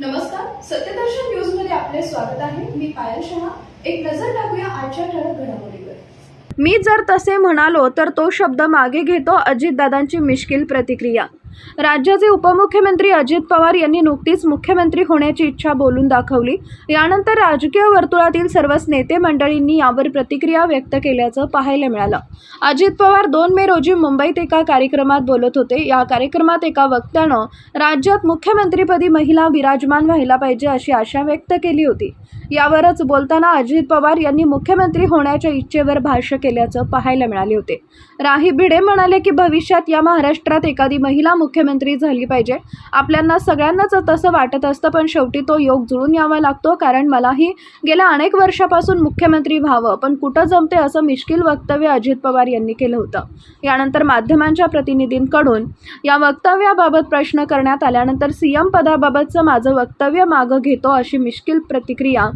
नमस्कार सत्यदर्शन न्यूजमध्ये आपले स्वागत आहे. मी पायल शहा. एक नजर टाकूया आजच्या ठळक घडामोडीवर. मी जर तसे म्हणालो तर तो शब्द मागे घेतो अजितदादांची मिश्किल प्रतिक्रिया. राज्याचे उपमुख्यमंत्री अजित पवार यांनी नुकतीच मुख्यमंत्री होण्याची इच्छा बोलून दाखवली. यानंतर राजकीय वर्तुळातील सर्वच नेते मंडळींनी यावर प्रतिक्रिया व्यक्त केल्याचं पाहायला मिळालं. अजित पवार दोन मे रोजी मुंबईत एका कार्यक्रमात बोलत होते. या कार्यक्रमात एका वक्त्यानं राज्यात मुख्यमंत्रीपदी महिला विराजमान व्हायला पाहिजे अशी आशा व्यक्त केली होती. यावरच बोलताना अजित पवार यांनी मुख्यमंत्री होण्याच्या इच्छेवर भाष्य केल्याचं पाहायला मिळाले होते. राही भिडे म्हणाले की भविष्यात या महाराष्ट्रात एखादी महिला मुख्यमंत्री झाली पाहिजे. आपल्यांना सगळ्यांनाच तसं वाटत असतं पण शेवटी तो योग जुळून यावा लागतो कारण मलाही गेल्या अनेक वर्षापासून मुख्यमंत्री व्हावं पण कुठं जमते असं मिश्किल वक्तव्य अजित पवार यांनी केलं होतं. यानंतर माध्यमांच्या प्रतिनिधींकडून या वक्तव्याबाबत प्रश्न करण्यात आल्यानंतर सीएम पदाबाबतचं माझं वक्तव्य मागं घेतो अशी मिश्किल प्रतिक्रिया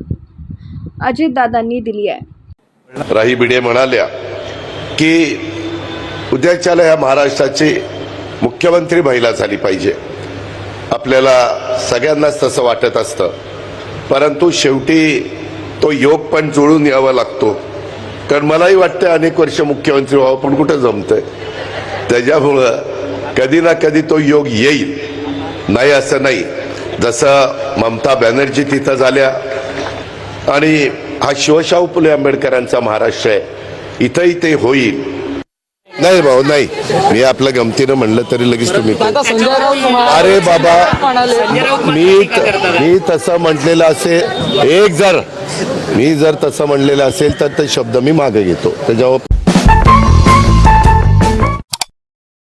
अजितदादांनी दिली आहे. राही भिडे म्हणाल्या की उद्याच्याला या महाराष्ट्राची मुख्यमंत्री महिला झाली पाहिजे. आपल्याला सगळ्यांनाच तसं वाटत असतं. परंतु शेवटी तो योग पण जुळून यावा लागतो. कारण मलाही वाटतं अनेक वर्ष मुख्यमंत्री व्हावं पण कुठं जमतंय? त्याच्यामुळं कधी ना कधी तो योग येईल. नाही असं नाही. जसं ममता बॅनर्जी तिथं झाल्या आणि हा शिवशाहू फुले आंबेडकरांचा महाराष्ट्र आहे. इथंही ते होईल. नाही भाऊ नाही. मी आपल्या गमतीनं म्हणलं तरी लगेच तुम्ही अरे बाबा मी मी तसं म्हटलेलं असेल एक जर मी जर तसं म्हणलेलं असेल तर ते शब्द मी मागे घेतो. त्याच्यावर